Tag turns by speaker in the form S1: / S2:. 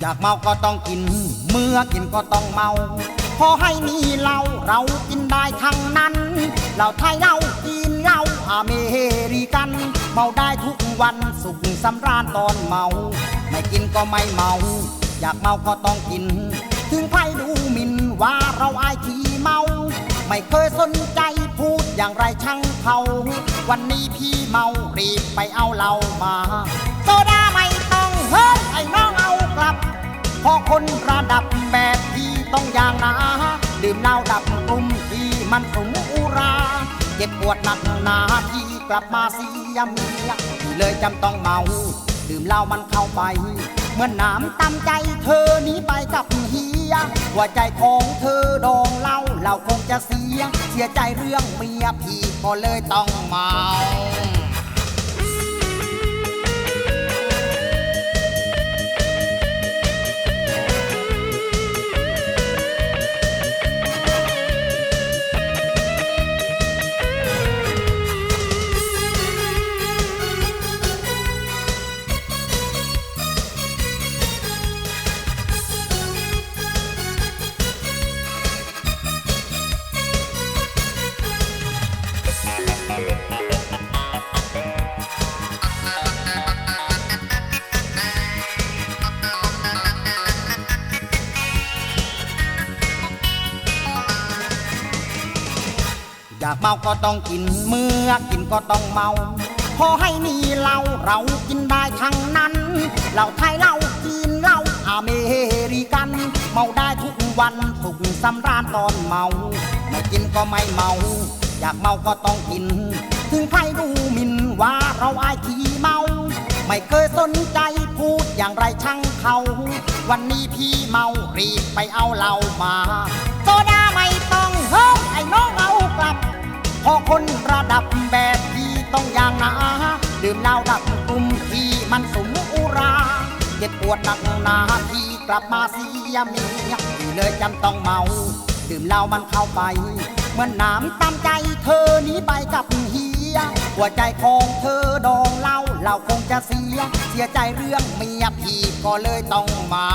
S1: อยากเมาก็ต้องกิน เมื่อกินก็ต้องเมาพอให้มีเหล้าเรากินได้ทั้งนั้นเราไทยเรากินเหล้าอเมริกัน เมาได้ทุกวันสุขสำราญตอนเมา ไม่กินก็ไม่เมา อยากเมาก็ต้องกิน ถึงใครดูหมิ่นว่าเราอายขี้เมา ไม่เคยสนใจพูดอย่างไรช่างเขา วันนี้พี่เมารีบไปเอาเหล้ามา ต้องอย่างหนาดื่มเหล้าดับกลุ่มที่มันสมอุรา เจ็บปวดหนักหนาที่กลับมาเสียเมียเลยจำต้องเมาดื่มเหล้ามันเข้าไป เมื่อน้ำตำใจเธอนี้ไปกับเฮียหัวใจของเธอดองเหล้าเราคงจะเสีย เสียใจเรื่องเมียพี่ก็เลยต้องเมาากเมาก็ต้องกินเมื่อกินก็ต้องเมา พอให้มีเหล้าเรากินได้ทั้งนั้นเหล้าไทยเหล้าจีนเหล้าอเมริกัน เมาได้ทุกวันสุขสำราญตอนเมาไม่กินก็ไม่เมา อยากเมาก็ต้องกิน ถึงใครดูหมิ่นว่าเราอายขี้เมา ไม่เคยสนใจพูดอย่างไรช่างเขา วันนี้พี่เมารีบไปเอาเหล้ามาโซดา อคนระดับแบบพี่ต้องอย่างหนาดื่มเหล้าดับกลุ่มที่มันสมอุราเจ็บปวดหนักหนาที่กลับมาเสียเมียพี่เลยจำต้องเมาดื่มเหล้ามันเข้าไปเมื่อน้ำตามใจเธอหนี้ไปกับเฮียหัวใจของเธอดองเหล้าเราคงจะเสีย เสียใจเรื่องเมียพี่ก็เลยต้องเมา